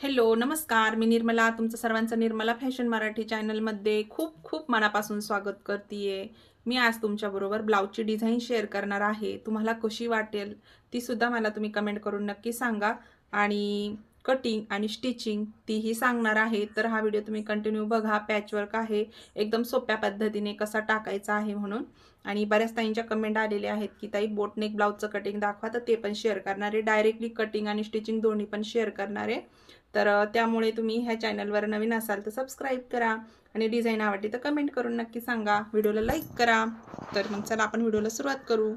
Hello नमस्कार. मी निर्मला तुमचं सर्वांचं निर्मला फॅशन मराठी चॅनलमध्ये खूप खूप मनापासून स्वागत करते मी आज तुमच्याबरोबर ब्लाऊजची डिझाईन शेअर करणार आहे. तुम्हाला कशी वाटेल तीसुद्धा मला तुम्ही कमेंट करून नक्की सांगा. आणि कटिंग आणि स्टिचिंग तीही सांगणार आहे. तर हा व्हिडिओ तुम्ही कंटिन्यू बघा. पॅचवर्क आहे. एकदम सोप्या पद्धतीने कसा टाकायचा आहे म्हणून. आणि बऱ्याच ताईंच्या कमेंट आलेल्या आहेत की ताई बोटनेक ब्लाऊजचं कटिंग दाखवा. तर ते पण शेअर करणारे डायरेक्टली कटिंग आणि स्टिचिंग दोन्ही पण शेअर करणारे तर त्यामुळे तुम्ही ह्या चॅनलवर नवीन असाल तर सबस्क्राईब करा आणि डिझाईन आवडली तर कमेंट करून नक्की सांगा. व्हिडिओला लाईक करा. तर मग चला आपण व्हिडिओला सुरुवात करू.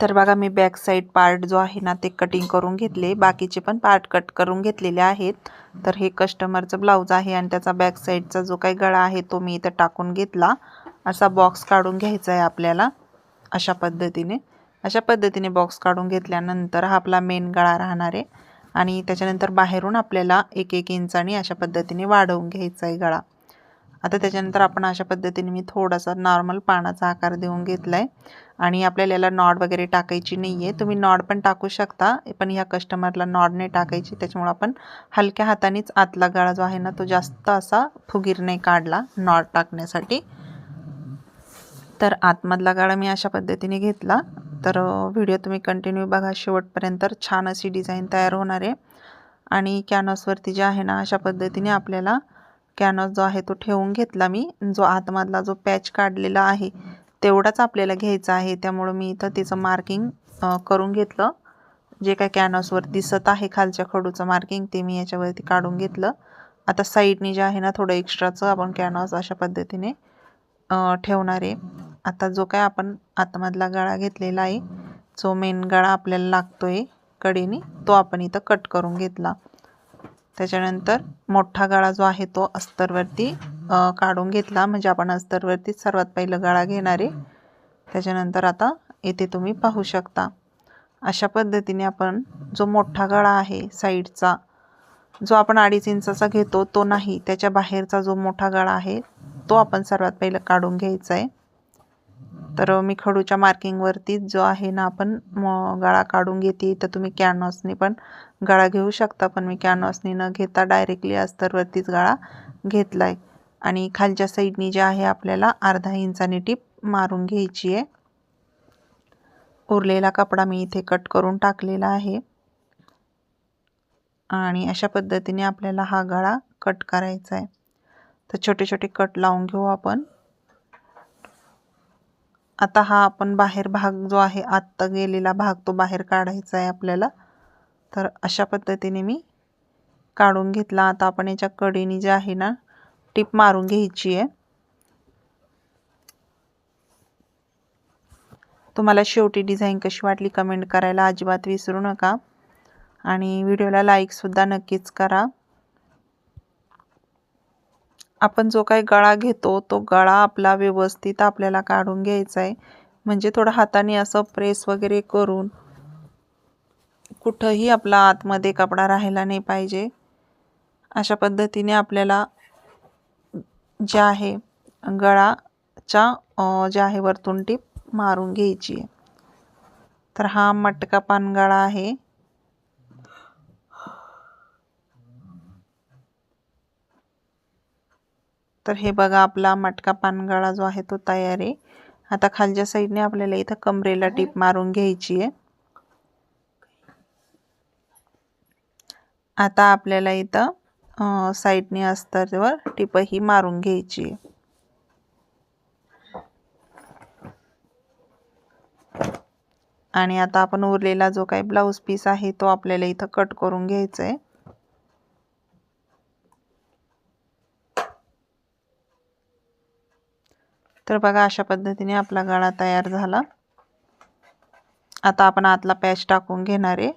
तर बघा मी बॅक साईड पार्ट जो आहे ना ते कटिंग करून घेतले. बाकीचे पण पार्ट कट करून घेतलेले आहेत. तर हे कस्टमरचं ब्लाऊज आहे आणि त्याचा बॅक साईडचा जो काही गळा आहे तो मी इथं टाकून घेतला. असा बॉक्स काढून घ्यायचा आहे आपल्याला अशा पद्धतीने. अशा पद्धतीने बॉक्स काढून घेतल्यानंतर हा आपला मेन गळा राहणार आहे. आणि त्याच्यानंतर बाहेरून आपल्याला एक एक इंचानी अशा पद्धतीने वाढवून घ्यायचा आहे गळा. आता त्याच्यानंतर आपण अशा पद्धतीने मी थोडासा नॉर्मल पानाचा आकार देऊन घेतला आहे आणि आपल्याला याला नॉड वगैरे टाकायची नाही आहे तुम्ही नॉड पण टाकू शकता पण ह्या कस्टमरला नॉड नाही टाकायची. त्याच्यामुळे आपण हलक्या हातानेच आतला गळा जो आहे ना तो जास्त असा फुगीर नाही काढला नॉड टाकण्यासाठी. तर आतमधला गळा मी अशा पद्धतीने घेतला. तर व्हिडिओ तुम्ही कंटिन्यू बघा. शेवटपर्यंत छान अशी डिझाईन तयार होणार आहे. आणि कॅनॉसवरती जे आहे ना अशा पद्धतीने आपल्याला कॅनॉस जो आहे तो ठेवून घेतला मी. जो आतमधला जो पॅच काढलेला आहे तेवढाच आपल्याला घ्यायचा आहे. त्यामुळं मी इथं तिचं मार्किंग करून घेतलं. जे काय कॅनव्हासवर दिसत आहे खालच्या खडूचं मार्किंग ते मी याच्यावरती काढून घेतलं. आता साईडनी जे आहे ना थोडं एक्स्ट्राचं आपण कॅनव्हास अशा पद्धतीने ठेवणार आहे. आता जो काय आपण आतमधला गळा घेतलेला आहे जो मेन गळा आपल्याला लागतो आहे कडेने तो आपण इथं कट करून घेतला. त्याच्यानंतर मोठा गळा जो आहे तो अस्तरवरती काढून घेतला. म्हणजे आपण अस्तरवरती सर्वात पहिलं गळा घेणार आहे. त्याच्यानंतर आता इथे तुम्ही पाहू शकता. अशा पद्धतीने आपण जो मोठा गळा आहे साईडचा जो आपण अडीच इंचाचा घेतो तो नाही. त्याच्या बाहेरचा जो मोठा गळा आहे तो आपण सर्वात पहिलं काढून घ्यायचा आहे. तर मी खडूच्या मार्किंगवरती जो आहे ना आपण गळा काढून घेते. तर तुम्ही कॅनॉसने पण गळा घेऊ शकता पण मी कॅनॉसने न घेता डायरेक्टली अस्तरवरतीच गळा घेतला आहे आणि खालच्या साईडनी जे आहे आपल्याला अर्धा इंचाने टीप मारून घ्यायची आहे. उरलेला कपडा मी इथे कट करून टाकलेला आहे. आणि अशा पद्धतीने आपल्याला हा गळा कट करायचा आहे. तर छोटे छोटे कट लावून घेऊ आपण. आता हा आपण बाहेर भाग जो आहे आत्ता गेलेला भाग तो बाहेर काढायचा आहे आपल्याला. तर अशा पद्धतीने मी काढून घेतला. आता आपण याच्या कडीने जे आहे ना टिप मारून घ्यायची आहे. तुम्हाला शेवटी डिझाईन कशी वाटली कमेंट करायला अजिबात विसरू नका. आणि व्हिडिओला लाईकसुद्धा नक्कीच करा. आपण जो काही गळा घेतो तो गळा आपला व्यवस्थित आपल्याला काढून घ्यायचा आहे म्हणजे थोडं हाताने असं प्रेस वगैरे करून कुठंही आपला आतमध्ये कपडा राहायला नाही पाहिजे. अशा पद्धतीने आपल्याला जे आहे गळाच्या जे आहे वरतून टीप मारून घ्यायची आहे तर हा मटका पानगळा आहे. तर हे बघा आपला मटका पानगळा जो आहे तो तयार आहे. आता खालच्या साईडने आपल्याला इथं कमरेला टीप मारून घ्यायची आहे. आता आपल्याला इथं साईडने अस्तरवर टिप ही मारून घ्यायची आहे. आणि आता आपण उरलेला जो काही ब्लाऊज पीस आहे तो आपल्याला इथं कट करून घ्यायचा आहे तर बघा अशा पद्धतीने आपला गळा तयार झाला. आता आपण आतला पॅच टाकून घेणार आहे.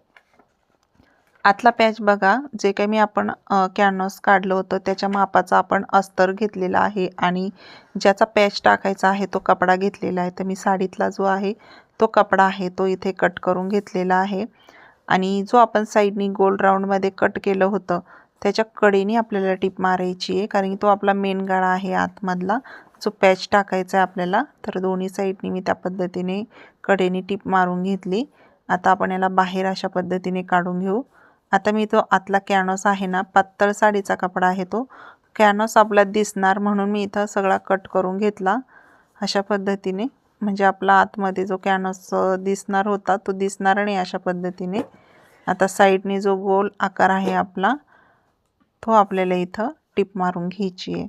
आतला पॅच बघा जे काही मी आपण कॅनव्हास काढलं होतं त्याच्या मापाचा आपण अस्तर घेतलेला आहे आणि ज्याचा पॅच टाकायचा आहे तो कपडा घेतलेला आहे. तर मी साडीतला जो आहे तो कपडा आहे तो इथे कट करून घेतलेला आहे. आणि जो आपण साईडनी गोल राऊंडमध्ये कट केलं होतं त्याच्या कडेने आपल्याला टीप मारायची आहे कारण की तो आपला मेन गळा आहे आतमधला. जो पॅच टाकायचा आहे आपल्याला तर दोन्ही साईडनी मी त्या पद्धतीने कडेने टीप मारून घेतली. आता आपण याला बाहेर अशा पद्धतीने काढून घेऊ. आता मी तो आतला कॅनॉस आहे ना पातळ साडीचा कपडा आहे तो. कॅनॉस आपला दिसणार म्हणून मी इथं सगळा कट करून घेतला. अशा पद्धतीने म्हणजे आपला आतमध्ये जो कॅनॉस दिसणार होता तो दिसणार नाही अशा पद्धतीने. आता साईडने जो गोल आकार आहे आपला तो आपल्याला इथं टिप मारून घ्यायची आहे.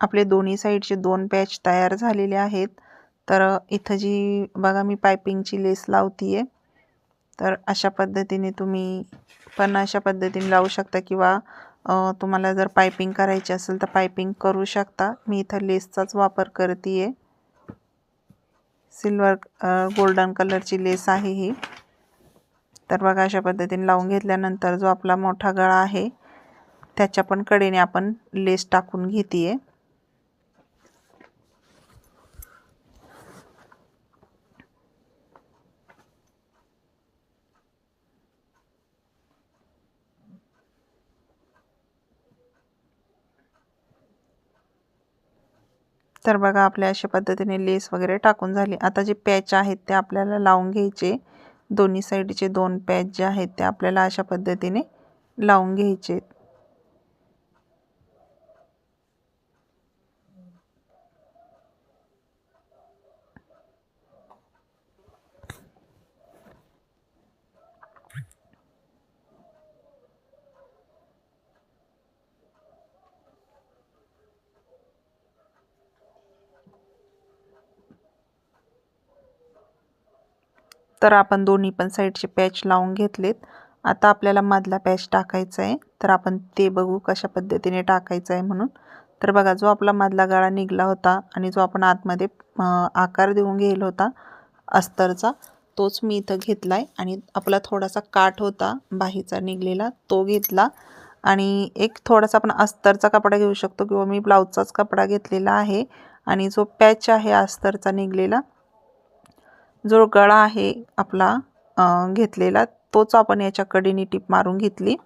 आपले दोन्ही साईडचे दोन पॅच तयार झालेले आहेत. तर इथं जी बघा मी पायपिंगची लेस लावती आहे तर अशा पद्धतीने तुम्ही पण अशा पद्धतीने लावू शकता किंवा तुम्हाला जर पायपिंग करायची असेल तर पायपिंग करू शकता. मी इथं लेसचाच वापर करते आहे सिल्वर गोल्डन कलरची लेस आहे ही. तर बघा अशा पद्धतीने लावून घेतल्यानंतर जो आपला मोठा गळा आहे त्याच्या पण कडेने आपण लेस टाकून घेते आहे तर बघा आपल्या अशा पद्धतीने लेस वगैरे टाकून झाली. आता जे पॅच आहेत ते आपल्याला लावून घ्यायचे. दोन्ही साईडचे दोन पॅच जे आहेत ते आपल्याला अशा पद्धतीने लावून घ्यायचे. तर आपण दोन्ही पण साईडचे पॅच लावून घेतलेत. आता आपल्याला मधला पॅच टाकायचा आहे. तर आपण ते बघू कशा पद्धतीने टाकायचं आहे म्हणून. तर बघा जो आपला मधला गाळा निघला होता आणि जो आपण आतमध्ये आकार देऊन गेलो होता अस्तरचा तोच मी इथं घेतला आहे आणि आपला थोडासा काठ होता बाहीचा निघलेला तो घेतला. आणि एक थोडासा आपण अस्तरचा कपडा घेऊ शकतो किंवा मी ब्लाऊजचाच कपडा घेतलेला आहे. आणि जो पॅच आहे अस्तरचा निघलेला जो गळा आहे आपला घेतलेला तोच आपण याच्या कडेने टीप मारून घेतली.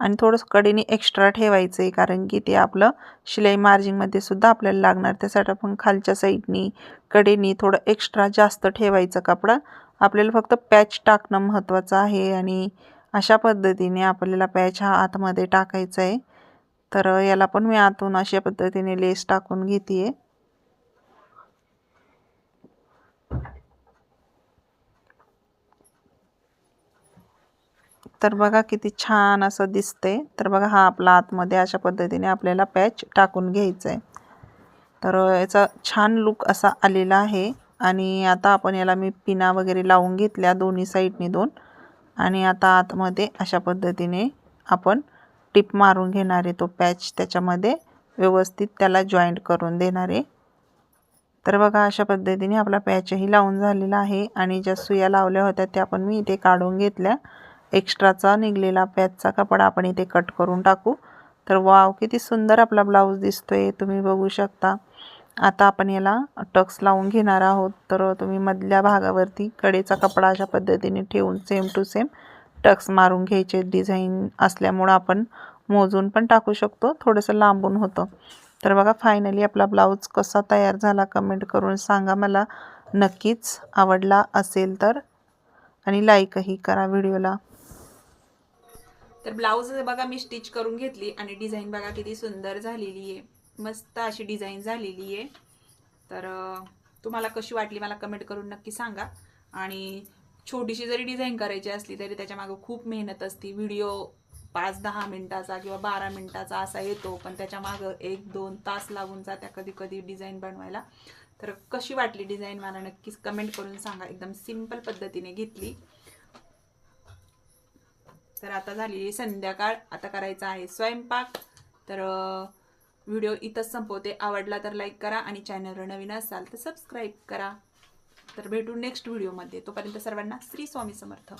आणि थोडंसं कडेने एक्स्ट्रा ठेवायचं आहे कारण की ते आपलं शिलाई मार्जिंगमध्ये सुद्धा आपल्याला लागणार. त्यासाठी आपण खालच्या साईडनी कडेनी थोडं एक्स्ट्रा जास्त ठेवायचं कपडा. आपल्याला फक्त पॅच टाकणं महत्त्वाचं आहे आणि अशा पद्धतीने आपल्याला पॅच हा आतमध्ये टाकायचा आहे तर याला पण मी आतून अशा पद्धतीने लेस टाकून घेते आहे तर बघा किती छान असं दिसते तर बघा हा आपला आतमध्ये अशा पद्धतीने आपल्याला पॅच टाकून घ्यायचं आहे तर याचा छान लुक असा आलेला आहे. आणि आता आपण याला मी पिना वगैरे लावून घेतल्या दोन्ही साईडने दोन. आणि आता आतमध्ये अशा पद्धतीने आपण टिप मारून घेणार आहे तो पॅच त्याच्यामध्ये. व्यवस्थित त्याला जॉईंट करून देणार आहे. तर बघा अशा पद्धतीने आपला पॅचही लावून झालेला आहे. आणि ज्या सुया लावल्या होत्या त्या पण मी इथे काढून घेतल्या. एक्स्ट्राचा निघलेला पॅचचा कपडा आपण इथे कट करून टाकू. तर वाव किती सुंदर आपला ब्लाऊज दिसतोय तुम्ही बघू शकता. आता आपण याला टक्स लावून घेणार आहोत. तर तुम्ही मधल्या भागावरती कडेचा कपडा अशा पद्धतीने ठेवून सेम टू सेम टक्स मारून घ्यायचे. डिझाईन असल्यामुळं आपण मोजून पण टाकू शकतो. थोडंसं लांबून होतं. तर बघा फायनली आपला ब्लाऊज कसा तयार झाला कमेंट करून सांगा मला. नक्कीच आवडला असेल तर. आणि लाईकही करा व्हिडिओला तर ब्लाऊज बघा मी स्टिच करून घेतली आणि डिझाईन बघा किती सुंदर झालेली आहे. मस्त अशी डिझाईन झालेली आहे. तर तुम्हाला कशी वाटली मला कमेंट करून नक्की सांगा. आणि छोटीशी जरी डिझाईन करायची असली तरी त्याच्यामागं खूप मेहनत असते. व्हिडिओ पाच दहा मिनटाचा किंवा बारा मिनटाचा असा येतो पण त्याच्यामागं एक दोन तास लागून जात्या कधी कधी डिझाईन बनवायला. तर कशी वाटली डिझाईन मला नक्कीच कमेंट करून सांगा. एकदम सिंपल पद्धतीने घेतली. तर आता झालेली संध्याकाळ आता करायचा आहे स्वयंपाक. तर व्हिडिओ इथंच संपवते. आवडला तर लाईक करा आणि चॅनलवर नवीन असाल तर सबस्क्राईब करा. तर भेटू नेक्स्ट व्हिडिओमध्ये तोपर्यंत सर्वांना श्री स्वामी समर्थ.